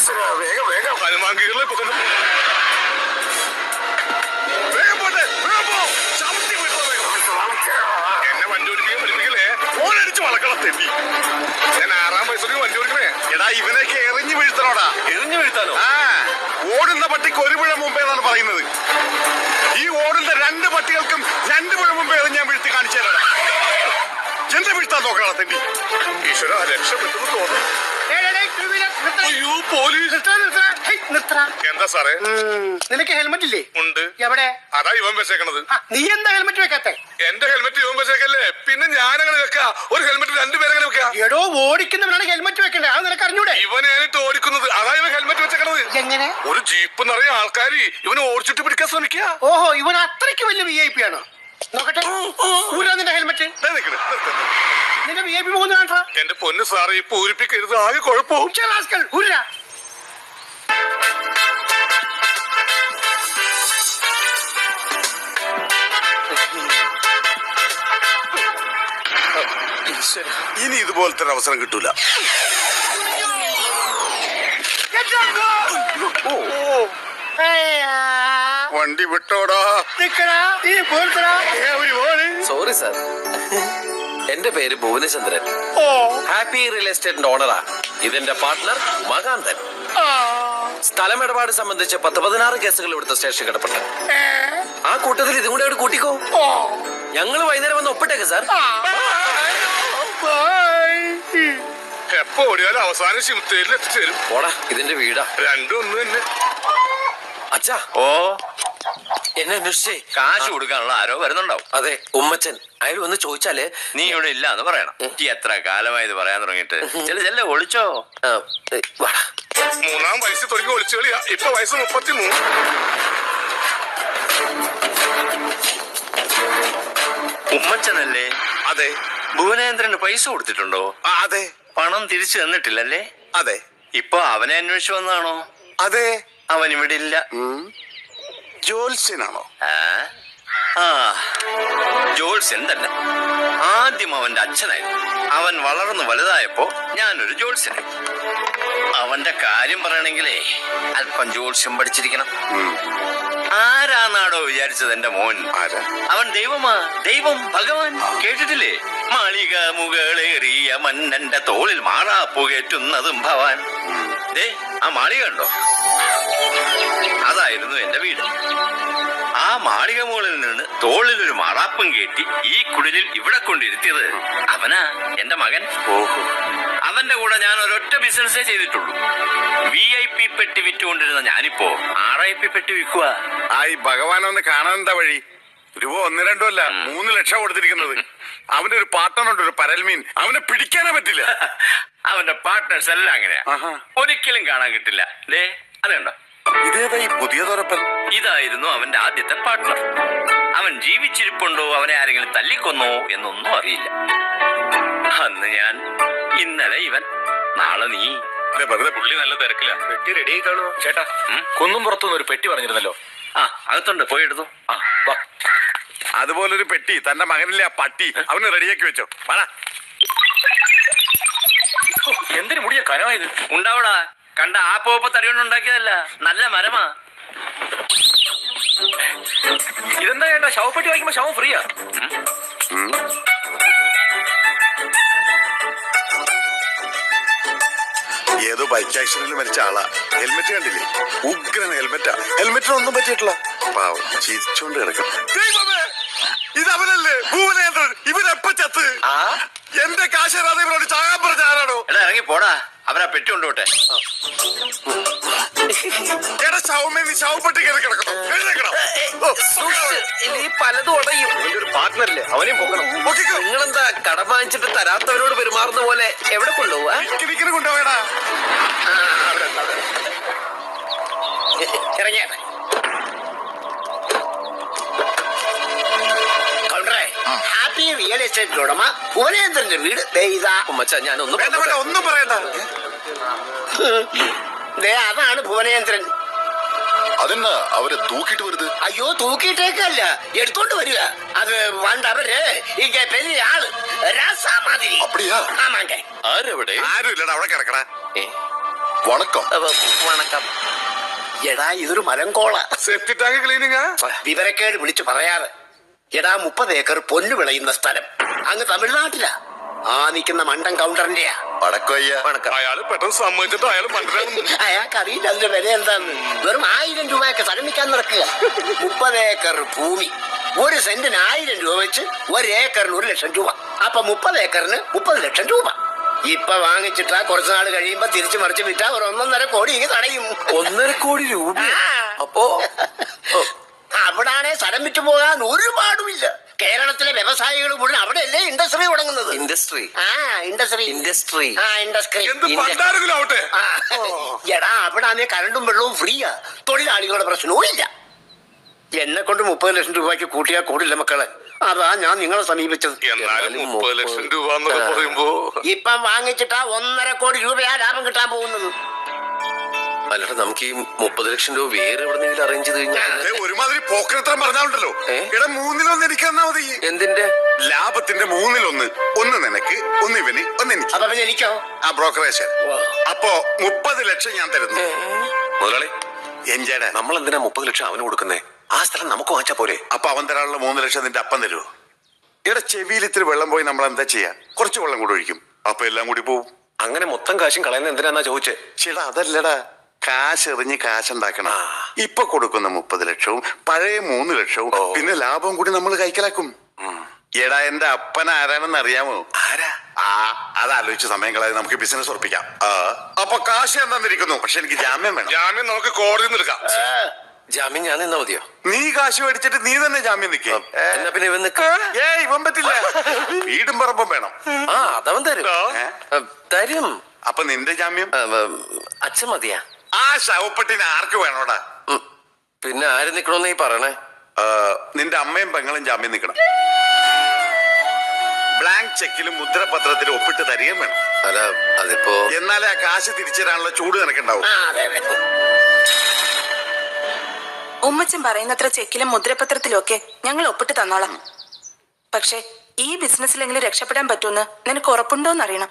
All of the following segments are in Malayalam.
ഈശ്വരാ, വേഗം വേഗം. ഹനുമാൻ കീറിൽ ഇപ്പൊ തന്നെ വേഗം പോട്ടെ വേഗം പോ. ചവിട്ടി വിട്ടോ എന്നെ വണ്ടി ഓടിക്കുകയും പഠിപ്പിക്കലേ ഓടിച്ച് വളക്കള തെറ്റി ഞാൻ ആറാം വയസ്സിൽ വണ്ടി ഓടിക്കണേ എടാ ഇവനൊക്കെ എറിഞ്ഞു വീഴ്ത്തണോടാ. എറിഞ്ഞു വീഴ്ത്താനോ ആ ഓടുന്ന പട്ടിക്ക് ഒരു പുഴ മുമ്പേ എന്നാണ് പറയുന്നത്. ഈ ഓടുന്ന രണ്ട് പട്ടികൾക്കും രണ്ട് പുഴ മുമ്പേ അത് ഞാൻ വീഴ്ത്തി കാണിച്ചു തരാം. എന്റെ വീഴ്ത്താൻ നോക്കണം തെണ്ടി. ഈശ്വര രക്ഷപ്പെട്ടത് തോന്നുന്നു. അയ്യോ പോലീസ്. എന്താ സാറേ? നിനക്ക് ഹെൽമെറ്റ് ഇല്ലേ? ഉണ്ട്. എവിടെ? അതാ ഇവൻ വെച്ചേക്കണത്. നീ എന്താ ഹെൽമെറ്റ് വെക്കാത്തെ? എന്റെ ഹെൽമെറ്റ് ഇവൻ വെച്ചേക്കല്ലേ. പിന്നെ ഞാനങ്ങനെ വെക്കാ. ഒരു ഹെൽമെറ്റ് രണ്ടുപേരങ്ങനെ വെക്കാ. എടോ ഓടിക്കുന്നവനാണ് ഹെൽമെറ്റ് വെക്കണ്ടേ? അത് നിനക്ക് അറിഞ്ഞൂടെ? ഇവനായിട്ട് ഓടിക്കുന്നത്. അതാ ഇവൻ ഹെൽമെറ്റ് വെച്ചേക്കണത്. എങ്ങനെ? ഒരു ജീപ്പ് നിറയെ ആൾക്കാര് ഇവനെ ഓടിച്ചിട്ട് പിടിക്കാൻ ശ്രമിക്കുക ഓഹോ ഇവൻ അത്രയ്ക്ക് വലിയ വി ഐ പി ആണ്? നോക്കട്ടെ. ഊരാ നിന്റെ ഹെൽമെറ്റ്. നിന്റെ വി ഐ പി കാണാ എന്റെ പൊന്ന് സാറേ ഈ ഊരിപ്പിക്കരുത് ആകെ കുഴപ്പവും. റാസ്കൽ ഊരാ. ഇനി ഇതുപോലത്തെ ഒരു അവസരം കിട്ടൂല. വണ്ടി വിട്ടോടാ. നിക്കടാ നീ പോർത്തടാ ഒരു പോണ് സോറി സാർ. എന്റെ പേര് ഭുവനചന്ദ്രൻ ഓ. ഹാപ്പി റിയൽ എസ്റ്റേറ്റിന്റെ ഓണറാ. ഇതെന്റെ പാർട്ട്ണർ ഉമാകാന്തൻ സ്ഥലം ഇടപാട് സംബന്ധിച്ച് പത്ത് പതിനാറ് കേസുകൾ ഇവിടുത്തെ സ്റ്റേഷൻ കിടപ്പുണ്ട്. ആ കൂട്ടത്തിൽ ഇതും കൂടെ അവിടെ കൂട്ടിക്കോ. ഞങ്ങൾ വൈകുന്നേരം വന്ന് ഒപ്പിട്ടേക്ക് സാർ. ബൈ. എപ്പോ ഓടിയാലും അവസാനം ശിവത്തേരിൽ എത്തിച്ചേരും. പോടാ ഇതിന്റെ വീടാ. രണ്ടും ഒന്ന് തന്നെ. അച്ഛാ. ഓ. എന്നെ അന്വേഷിച്ചേ. കാശ് കൊടുക്കാനുള്ള ആരോ വരുന്നുണ്ടാവും. അതെ ഉമ്മച്ചൻ. അയാൾ ഒന്ന് ചോദിച്ചാൽ നീ ഇവിടെ ഇല്ല എന്ന് പറയണം. ഈ എത്ര കാലമായി ഇത് പറയാൻ തുടങ്ങിയിട്ട്. ചില ചെല്ല ഒളിച്ചോ? ആ, മൂന്നാം വയസ്സിൽ തുടങ്ങി ഒളിച്ചു കളിയാ. ഇപ്പൊ വയസ്സ് മുപ്പത്തി മൂന്ന് ഉമ്മച്ചനല്ലേ? അതെ. ഭുവനേന്ദ്രന് പൈസ കൊടുത്തിട്ടുണ്ടോ? അതെ. പണം തിരിച്ചു തന്നിട്ടില്ലല്ലേ? അതെ. ഇപ്പൊ അവനെ അന്വേഷിച്ചു വന്നാണോ അതെ. അവൻ ഇവിടെ ഇല്ല. ജോത്സ്യനാണോ? ആ? ജോത്സ്യൻ തന്നെ. ആദ്യം അവന്റെ അച്ഛനായിരുന്നു. അവൻ വളർന്നു വലുതായപ്പോ ഞാനൊരു ജോത്സ്യനായി. അവന്റെ കാര്യം പറയണെങ്കിലേ അല്പം ജോത്സ്യം പഠിച്ചിരിക്കണം. ആരാന്നാടോ വിചാരിച്ചത് എന്റെ മോൻ? ആരാ? അവൻ ദൈവമാ ദൈവം ഭഗവാൻ. കേട്ടിട്ടില്ലേ? മാളിക മുകളേറിയ മന്നന്റെ തോളിൽ മാറാപ്പുകേറ്റുന്നതും ഭവാൻ. ദേ ആ മാളിക ഉണ്ടോ അതായിരുന്നു എന്റെ വീട്. ആ മാളിക മുകളിൽ നിന്ന് തോളിൽ ഒരു മാറാപ്പം കയറ്റി ഈ കുടിലിൽ ഇവിടെ കൊണ്ടിരുത്തിയത് അവനാ എന്റെ മകൻ. ഓഹോ. അവന്റെ കൂടെ ഞാൻ ഒരൊറ്റ ബിസിനസ്സേ ചെയ്തിട്ടുള്ളൂ. വി ഐ പി പെട്ടി വിറ്റുകൊണ്ടിരുന്ന ഞാനിപ്പോ ആർ ഐ പി പെട്ടി വിൽക്കുക ആയി ഒന്ന് കാണാൻ എന്താ വഴി? രൂപ ഒന്ന് രണ്ടോ അല്ല മൂന്ന് ലക്ഷം കൊടുത്തിരിക്കുന്നത്. അവന്റെ ഒരു പാർട്ട്ണറുണ്ട് ഒരു പരൽമീൻ. അവനെ പിടിക്കാനേ പറ്റില്ല. അവന്റെ പാർട്ട്നേഴ്സ് എല്ലാം അങ്ങനെയാ. ഒരിക്കലും കാണാൻ കിട്ടില്ല. അതുണ്ടോ ഇതായിരുന്നു അവന്റെ ആദ്യത്തെ പാർട്ട്ണർ അവൻ ജീവിച്ചിരിപ്പുണ്ടോ? അവനെ ആരെങ്കിലും തല്ലിക്കൊന്നോ എന്നൊന്നും അറിയില്ല. അന്ന് ഞാൻ ഇന്നലെ ഇവൻ നാളെ നീ. വെറുതെ പുള്ളി നല്ല തിരക്കില്ല പെട്ടി റെഡി കാണുമോ ചേട്ടാ കൊന്നും പുറത്തുനിന്ന് ഒരു പെട്ടി പറഞ്ഞിരുന്നല്ലോ. ആ അകത്തുണ്ട്. പോയി എടുത്തു. ആ വാ. അതുപോലൊരു പെട്ടി തന്റെ മകനിലെ ആ പട്ടി അവന് റെഡിയാക്കി വെച്ചോ. വേണ എന്തിനു മുടിയ കനമായത് ഉണ്ടാവടാ. കണ്ട ആ പോപ്പ തടികൊണ്ട് ഉണ്ടാക്കിയതല്ല നല്ല മരമാ. ഇതെന്താ ചേട്ടാ? ശവപ്പെട്ടി വാങ്ങിക്കുമ്പോ ശവം ഫ്രീയാ? ഏതോ ബൈക്ക് ആക്സിഡന്റിൽ മരിച്ച ആളാ. ഹെൽമെറ്റ് കണ്ടില്ലേ? ഉഗ്രൻ ഹെൽമെറ്റാ ഹെൽമെറ്റിനൊന്നും പറ്റിയിട്ടില്ല. പാവം ചിരിച്ചോണ്ട് കിടക്കണം ദൈവമേ, ഇത് അവനല്ലേ? ഭൂവനേന്ദ്രൻ ഇവരെപ്പ ചത്ത്? എന്റെ കാശരാതെ ഇവരോട് ചാകാൻ പറഞ്ഞ ആരാണോ? എടാ ഇറങ്ങി പോടാ. അവരാ പെട്ടി കൊണ്ടുപോട്ടെ എടാ ശവമേ നീ ശവപ്പെട്ടി കയറി കിടക്കണം. എഴുന്നേക്കണം ഈ പലതും ഉടയും. ഒരു പാർട്ട്ണറില്ലേ? അവനെയും പോകണം പൊക്കിക്കോ. നിങ്ങളെന്താ കട വാങ്ങിച്ചിട്ട് തരാത്തവരോട് പെരുമാറുന്ന പോലെ എവിടെ കൊണ്ടുപോവാ? കിരിക്കിന് കൊണ്ടുപോയടാ ഇറങ്ങിയ. ഹാപ്പി റിയൽ എസ്റ്റേറ്റ് ഉടമ ഭുവനേന്ദ്രന്റെ വീട്. ദേ ഇതാ. ഉമ്മച്ച ഒന്നും വേണ്ട വേണ്ട ഒന്നും പറയണ്ട. ദേ അതാണ് ഭുവനേന്ദ്രൻ അതെന്നാ അവരെ തൂക്കിട്ട് വരുത് അയ്യോ തൂക്കിയിട്ടേക്കല്ല എടുത്തോണ്ട് വരിക അത് വണ്ടവര് ഇങ്ങ പെരിയ ആള് രസാമാതിരി அப்படியா? ആമാങ്ക ആരെവിടെ ആരും ഇല്ലടാ അവിടെ കിടക്കടാ ഏ? വണക്കം വണക്കം എടാ ഇതൊരു മലങ്കോള സേഫ്റ്റി ടാങ്ക് ക്ലീനിങ് വിവരക്കേട് വിളിച്ചു പറയാറ് എടാ മുപ്പത് ഏക്കർ പൊന്നു വിളയുന്ന സ്ഥലം അങ്ങ് തമിഴ്നാട്ടിലാ ആ നിൽക്കുന്ന മണ്ടൻ കൗണ്ടറിന്റെയാ വണക്കം അയ്യ വണക്കം അയാൾ പെട്ടെന്ന് സമ്മതിച്ചിട്ട് അയാൾ മണ്ടനാണെന്ന് അയാൾക്ക് അറിയില്ല അതിന്റെ വില എന്താന്ന്. വെറും ആയിരം രൂപയൊക്കെ സ്ഥലമിക്കാൻ നടക്കുക. മുപ്പത് ഏക്കർ ഭൂമി. ഒരു സെന്റിന് ആയിരം രൂപ വെച്ച് ഒരു ഏക്കറിന് ഒരു ലക്ഷം രൂപ. അപ്പൊ മുപ്പത് ഏക്കറിന് മുപ്പത് ലക്ഷം രൂപ. ഇപ്പൊ വാങ്ങിച്ചിട്ടാ കുറച്ചു നാൾ കഴിയുമ്പോ തിരിച്ചു മറിച്ച് വിറ്റാ ഒരു ഒന്നൊന്നര കോടി ഇങ്ങ് തടയും. ഒന്നര കോടി രൂപ. അപ്പോ? അവിടാണെ സ്ഥലം വിറ്റു പോകാൻ ഒരുപാടുമില്ല. കേരളത്തിലെ വ്യവസായികൾ മുഴുവൻ അവിടെ അല്ലേ ഇൻഡസ്ട്രി തുടങ്ങുന്നത്? ഇൻഡസ്ട്രി ആ ഇൻഡസ്ട്രി ഇൻഡസ്ട്രി ആ ഇൻഡസ്ട്രി എന്ത് പണ്ടാരെങ്കിലും ആവട്ടെ. ആ, എടാ അവിടെ കരണ്ടും വെള്ളവും ഫ്രീയാ തൊഴിലാളികളുടെ പ്രശ്നവും ഇല്ല. എന്നെ കൊണ്ട് മുപ്പത് ലക്ഷം രൂപയ്ക്ക് കൂട്ടിയാൽ കൂടില്ല മക്കളെ. അതാ ഞാൻ നിങ്ങളെ സമീപിച്ചത്. എന്നാലും മുപ്പത് ലക്ഷം രൂപ എന്നൊക്കെ പറയുമ്പോ. ഇപ്പം വാങ്ങിച്ചിട്ടാ ഒന്നര കോടി രൂപയാ ലാഭം കിട്ടാൻ പോകുന്നത്. അല്ലടാ നമുക്ക് ഈ മുപ്പത് ലക്ഷം രൂപ വേറെ എവിടെന്നെങ്കിലും അറേഞ്ച് ചെയ്ത് കഴിഞ്ഞാൽ ദേ, ഒരുമാതിരി പോക്കരത്രം പറഞ്ഞാലുണ്ടല്ലോ. ഏ? ഇവിടെ മൂന്നിലൊന്ന് എനിക്ക് തന്നാ മതി. എന്തിന്റെ? ലാഭത്തിന്റെ മൂന്നിലൊന്ന്. ഒന്ന് നിനക്ക് ഒന്ന് ഇവന് ഒന്ന് എനിക്ക്. അപ്പൊ പിന്നെ എനിക്കോ? ആ ബ്രോക്കറേജ് അപ്പോ മുപ്പത് ലക്ഷം ഞാൻ തരുന്നു. മുതലാളി എഞ്ചേടെ നമ്മൾ എന്തിനാ മുപ്പത് ലക്ഷം അവന് കൊടുക്കുന്നേ? ആ സ്ഥലം നമുക്ക് വാങ്ങിച്ചാ പോരെ. അപ്പൊ അവൻ തരാനുള്ള മൂന്ന് ലക്ഷം നിന്റെ അപ്പം തരുമോ ഇവിടെ ചെവിയിൽ ഇത്തിരി വെള്ളം പോയി നമ്മൾ എന്താ ചെയ്യാ? കുറച്ച് വെള്ളം കൂടി ഒഴിക്കും. അപ്പൊ എല്ലാം കൂടി പോവും. അങ്ങനെ മൊത്തം കാശും കളയുന്ന എന്തിനാന്നാ ചോദിച്ചേ? ചേട്ടാ അതല്ലടാ. കാശ് എറിഞ്ഞ് കാശുണ്ടാക്കണം ഇപ്പൊ കൊടുക്കുന്ന മുപ്പത് ലക്ഷവും പഴയ മൂന്ന് ലക്ഷവും പിന്നെ ലാഭം കൂടി നമ്മൾ കൈക്കലാക്കും. എടാ എന്റെ അപ്പൻ ആരാണെന്ന് അറിയാമോ ആരാ? ആ അതാലോചിച്ച് സമയം കളയാതെ നമുക്ക് ബിസിനസ് ഉറപ്പിക്കാം. അപ്പൊ കാശ് ഞാൻ തന്നിരിക്കുന്നു. പക്ഷെ എനിക്ക് ജാമ്യം വേണം. ജാമ്യം നമുക്ക് കോടതി എടുക്കാം. ജാമ്യം ഞാൻ നിന്നാ മതിയോ? നീ കാശ് മേടിച്ചിട്ട് നീ തന്നെ ജാമ്യം നിൽക്കേ എന്നാ പിന്നെ ഇവൻ നിക്ക. ഏ ഇവൻ പറ്റില്ല. വീടും പറമ്പും വേണം. ആ അതവൻ തരും. തരും. അപ്പൊ നിന്റെ ജാമ്യം? അച്ഛൻ മതിയാ. ആ ശവപ്പെട്ടിന് ആർക്ക് വേണോടാ? പിന്നെ ആര് നിക്കണോന്ന് ഈ പറയണേ. നിന്റെ അമ്മയും പെങ്ങളും ജാമ്യം നിക്കണം. ബ്ലാങ്ക് ചെക്കിലും മുദ്രപത്രത്തിലും ഒപ്പിട്ട് തരികയും വേണം. അല്ല അതിപ്പോ എന്നാലേ ആ കാശ് തിരിച്ചു തരാനുള്ള ചൂട് നിനക്കുണ്ടാവും. അതെ അതെ. ഉമ്മച്ചൻ പറയുന്നത്ര ചെക്കിലും മുദ്രപത്രത്തിലും ഒക്കെ ഞങ്ങൾ ഒപ്പിട്ട് തന്നോളാം. പക്ഷേ ഈ ബിസിനസ്സിലെങ്കിലും രക്ഷപ്പെടാൻ പറ്റുമെന്ന് നിനക്ക് ഉറപ്പുണ്ടോന്നറിയണം.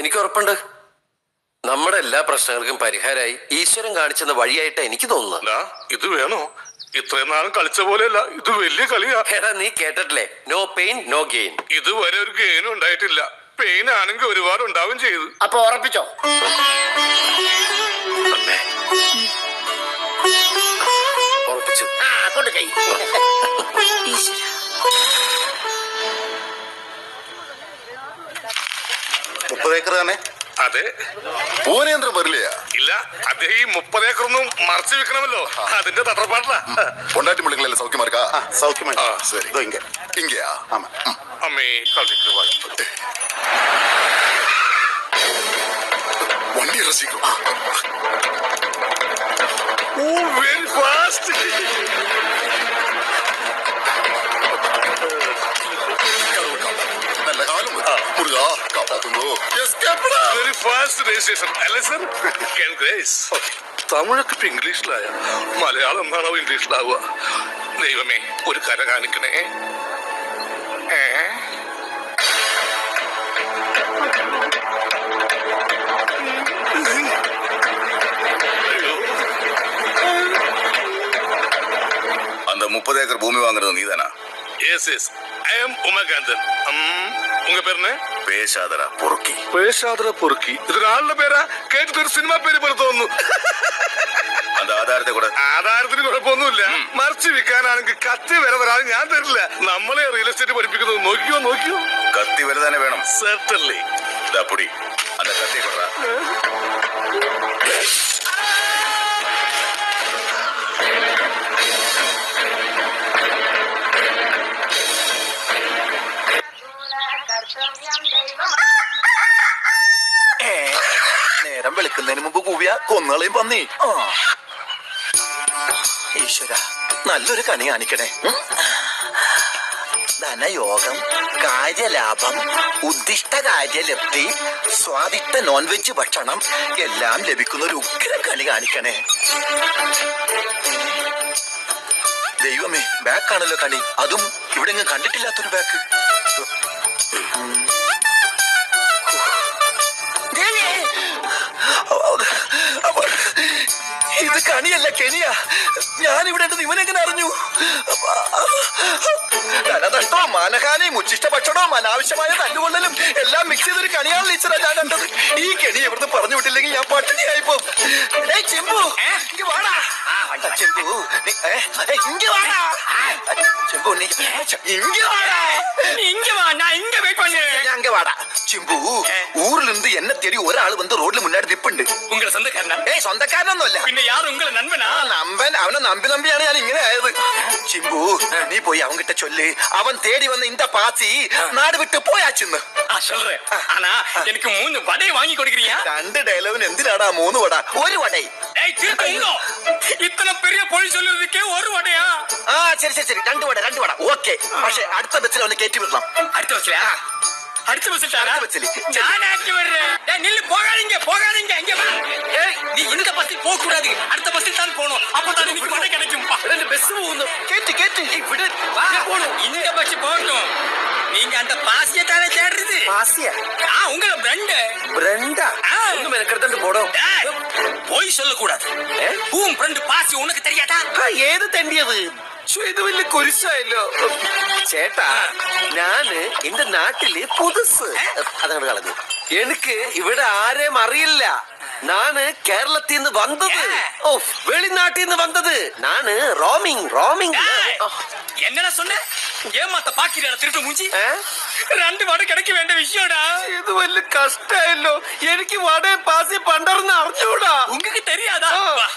എനിക്ക് ഉറപ്പുണ്ട്. നമ്മുടെ എല്ലാ പ്രശ്നങ്ങൾക്കും പരിഹാരമായി ഈശ്വരൻ കാണിച്ചെന്ന വഴിയായിട്ട് എനിക്ക് തോന്നുന്നത്. ഇത് വേണോ? ഇത്രയും നാളും കളിച്ച പോലെയല്ല ഇത് വലിയ കളിയാ. എടാ നീ കേട്ടിട്ടില്ലേ? നോ പെയിൻ നോ ഗെയിൻ ഇതുവരെ ഒരു ഗെയിനും ഉണ്ടായിട്ടില്ല. പെയിൻ ആണെങ്കിൽ ഒരുപാട് ഉണ്ടാവും ചെയ്തു. അപ്പൊ ഉറപ്പിച്ചോ? ഉറപ്പിച്ചു അതെ പൂനേന്ദ്രൻ വരില്ല? ഇല്ല അതേ ഈ മുപ്പത് ഏക്കറൊന്നും മറച്ചു വെക്കണമല്ലോ. അതിന്റെ തത്രപ്പാടില്ല പൊണ്ടാട്ടി പിള്ളികളല്ലേ സൗഖ്യമാർക്കാ? சௌக்கியமா ஆ, சரி. இதோ இங்க ഇങ്ങയാ? ஆமா ம். അമ്മേ കളിക്ക് വാഴപ്പത്ത്. വണ്ടി രസിക്കും ഓ വെരി ഫാസ്റ്റ് நல்ல காலம் முருகா காப்பாத்துங்கோ எஸ்கேப்டா വെരി ഫാസ്റ്റ് രജിസ്ട്രേഷൻ അല്ലേ സർ ഗ്രേസ് തമിഴൊക്കെ ഇപ്പൊ ഇംഗ്ലീഷിലായ മലയാളം എന്നാണോ ഇംഗ്ലീഷിലാവുക ദൈവമേ ഒരു കര കാണിക്കണേ ഏ அந்த முப்பது ஏக்கர் பூமி வாங்குறது நீதானா yes yes I am Umakanthan ഉങ്ക പേര് പേശാദര പൊറുക്കി. പേശാദര പൊറുക്കി. ഇതൊരാളുടെ പേരാ? കേട്ടിട്ട് ഒരു സിനിമ പേര് പോലെ തോന്നുന്നു. ആധാരത്തെ കൂടെ. ആധാരത്തിന് കുഴപ്പമൊന്നുമില്ല. മറിച്ച് വിൽക്കാനാണെങ്കിൽ കത്തി വില തരാതെ ഞാൻ തരില്ല. നമ്മളെ റിയൽ എസ്റ്റേറ്റ് പഠിപ്പിക്കുന്നത് നോക്കിയോ നോക്കിയോ കത്തി വില തന്നെ വേണം. സെർട്ടല്ലേ പൊടി. അന്റെ കത്തി കൊറ നേരം വെളുക്കുന്നതിന് മുമ്പ് കൂവിയ കൊന്നളയും പന്നി ഈശ്വര നല്ലൊരു കണി കാണിക്കണേ. ധനയോഗം കാര്യലാഭം ഉദ്ദിഷ്ട കാര്യലബ്ധി സ്വാദിഷ്ട നോൺ വെജ് ഭക്ഷണം എല്ലാം ലഭിക്കുന്ന ഒരു ഉഗ്ര കണി കാണിക്കണേ. ദൈവമേ ബാക്കാണല്ലോ കണി. അതും ഇവിടെ കണ്ടിട്ടില്ലാത്തൊരു ബാക്ക് ഇത് കണിയല്ല കെണിയ ഞാൻ ഇവിടെ ഇവനെങ്ങനെ അറിഞ്ഞു? ധനനഷ്ടവും മാനഹാനിയും ഉച്ചിഷ്ട ഭക്ഷണവും അനാവശ്യമായ തല്ലുകൊള്ളലും എല്ലാം മിക്സ് ചെയ്തൊരു കണിയാണ് ടീച്ചറാ ഞാൻ കണ്ടത്. ഈ കെണി ഇവിടുന്ന് പറഞ്ഞു വിട്ടില്ലെങ്കിൽ ഞാൻ പട്ടിണിയായിപ്പോ ഏയ് ചെമ്പു ഇങ്ങ് വാടാ. ചെമ്പു ഇങ്ങ് വാടാ. ചെമ്പു നീ ഇങ്ങ് വാടാ. வாடா சிம்பு ஊர்ல இருந்து என்ன தேடி ஒரு ஆள் வந்து ரோட்ல முன்னாடி நிப்புண்டு உங்க சொந்தக்காரனா ஏய் சொந்தக்காரனൊന്നുമല്ല പിന്നെ யார் உங்க நண்பனா നമ്പൻ അവനെ നമ്പി നമ്പിയാണ് ഞാൻ ഇങ്ങനെ ആയത് ചിമ്പു നീ പോയി അവൻകിட்ட ചൊല്ല് അവൻ തേടി വന്ന ഇന്ത പാത്തി നാട് വിട്ട് പോയാച്ചെന്ന് சொல்றேன் ஆனா எனக்கு மூணு வடை வாங்கி கொடுக்குறீங்க ரெண்டு டைலவன் எந்திராடா மூணு வடை ஒரு வடை இத்தனை பெரிய பொழி சொல்றதுக்கே ஒரு வடையா ஆ சரி சரி சரி ரெண்டு வடை ரெண்டு வடை ஓகே പക്ഷേ അടുത്ത ബസ്സിൽ അവനെ കയറ്റി വിടണം അടുത്ത ബസ്സിലാ அடுத்த பஸ் அடுத்த பஸ்ல நான் ஆக்கி வர்றேன் டேய் நில்லு போகாதீங்க போகாதீங்க. இங்க வா. ஏய் நீ இந்த பஸ்ஸில் போக கூடாது அடுத்த பஸ்ஸில் தான் போணும் அப்பதான் நீ கூட கிடைக்கும் பா ரெண்டு பஸ் போகணும் கேட்டு கேட்டு. ஏய் விடு வா. போணும் இந்த பஸ் போகட்டும். நீங்க அந்த பாசிய தானே தேடுறது? பாசியா? ஆ உங்கள பிரண்ட் பிரண்டா உங்க மேல கிடந்து போடும் போய் சொல்ல கூடாது உன் பிரண்ட் பாசி உனக்கு தெரியாதா? ஏது தெரியாது ഇത് വലിയ കുരിശായല്ലോ ചേട്ടാ ഞാന് എന്റെ നാട്ടില് പുതുസ് അതങ്ങോട്ട് കളഞ്ഞു എനിക്ക് ഇവിടെ ആരെയും അറിയില്ല നാണ് കേരളത്തിൽ നിന്ന് വന്നത് ഓ വെളിനാട്ടിൽ നിന്ന് വന്നത് നാണ് റോമിങ് റോമിങ് ஏய், என்னடா சொன்ன ஏமாத்த பாக்கிறா திருட்டு மூஞ்சி ഏ? ரெண்டு வடை கிடைக்க வேண்டிய விஷயம்டா ഇത് വലിയ കഷ്ടായല്ലോ എനിക്ക് വടേ പാസി പണ്ടർന്ന് അറിഞ്ഞൂടാ உங்களுக்கு தெரியாதா வா.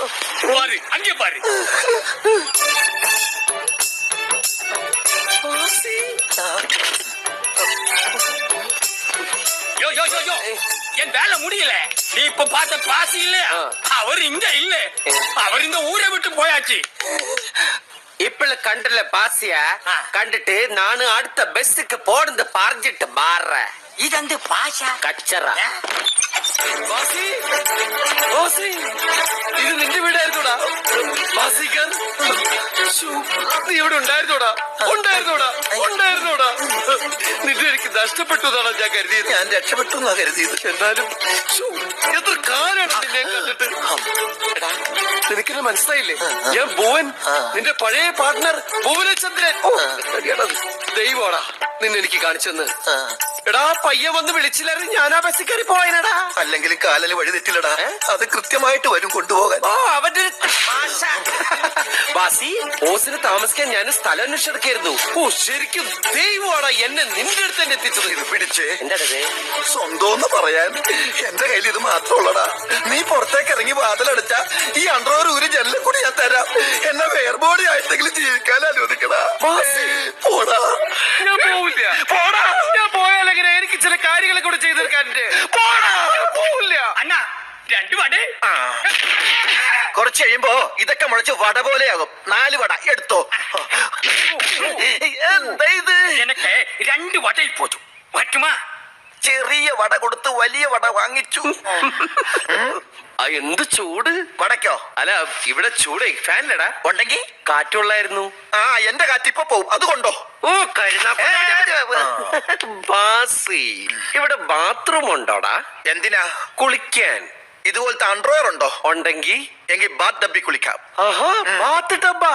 பாரு அங்கே பாரு. யோ யோ யோ என் வேலை முடியல. நீ இப்ப பார்த்த பாசி இல்ல? அவர் இங்க இல்ல. அவர் இந்த ஊரை விட்டு போயாச்சு. இப்பள கண்டுல பாசிய கண்டுட்டு நானும் அடுத்த பஸ்ஸுக்கு போடுந்து பார்ஞ்சிட்டு மாறுறேன். ഇതെന്ത് പാശ കച്ചറ. ബാസി ബാസി ഇത് നിന്റെ വീടായിരുന്നോടാ? ബാസിക്കർ നീ ഇവിടെ ഉണ്ടായിരുന്നോടാ? ഉണ്ടായിരുന്നോടാ? ഉണ്ടായിരുന്നോടാ? നിന്റെ എനിക്ക് നഷ്ടപ്പെട്ടു എന്നാണ് ഞാൻ കരുതിയത്. ഞാൻ രക്ഷപ്പെട്ടു എന്നാ കരുതിയത്. എന്നാലും എത്ര കാലാണ് നിന്നെ കണ്ടിട്ട്? നിനക്കെന്നെ മനസ്സിലായില്ലേ? ഞാൻ ഭുവൻ നിന്റെ പഴയ പാർട്ട്ണർ ഭുവനചന്ദ്രൻ. ദൈവമാടാ. നിന്നെ എനിക്ക് കാണിച്ചെന്ന് എടാ പയ്യ വന്ന് വിളിച്ചില്ലായിരുന്നു ഞാനാ ബസ്സിൽ കയറി പോയനടാ. അല്ലെങ്കിൽ കാലല് വഴി തെറ്റില്ലടാ. അത് കൃത്യമായിട്ട് വരും കൊണ്ടുപോകാൻ. ഓ അവന്റെ ഒരു. ബാസി ഓസിന് താമസിക്കാൻ ഞാൻ സ്ഥലം അന്വേഷിച്ചെടുക്കായിരുന്നു. ഓ ശരിക്കും ദൈവമാണ് എന്നെ നിന്റെ അടുത്ത് തന്നെ എത്തിച്ചത്. ഇത് പിടിച്ച്. എന്താ സ്വന്തം എന്ന് പറയാൻ എന്റെ കയ്യിൽ ഇത് മാത്രമുള്ളടാ നീ പുറത്തേക്ക് ഇറങ്ങി വാതിലടച്ച ഈ അണ്ടർവർ ഊരി ജനലിൽ കൂടി ഞാൻ തരാം. എന്നെ വേർബോഡി ആയിട്ടെങ്കിലും ജീവിക്കാൻ അനുവദിക്കടാ പോടാ ഞാൻ പോയാലെങ്ങനെ എനിക്ക് ചില കാര്യങ്ങളെ കൊറച്ച് രണ്ട് വട. കുറച്ച് കഴിയുമ്പോ ഇതൊക്കെ മുളച്ച് വട പോലെയാകും. നാല് വട എടുത്തോ. എന്താ ഇത്? എനിക്ക് രണ്ട് വടയിൽ പോറ്റുമാ പറ്റുമാ ചെറിയ വട കൊടുത്ത് വലിയ വട വാങ്ങിച്ചു. ആ എന്ത് ചൂട്? വടക്കോ അല്ല ഇവിടെ ചൂട്. ഫാനിലടാ. ഉണ്ടെങ്കി? കാറ്റുള്ളായിരുന്നു. ആ എന്റെ കാറ്റ് ഇപ്പൊ പോവും അതുകൊണ്ടോ ഓ കരുതാസി ഇവിടെ ബാത്റൂം ഉണ്ടോടാ? എന്തിനാ? കുളിക്കാൻ. ഇതുപോലത്തെ അണ്ടർവെയർ ഉണ്ടോ? ഉണ്ടെങ്കി? എങ്കിൽ ബാത്ത് ഡബ്ബി കുളിക്കാം. ആഹാ ബാത്ത് ടബ്ബാ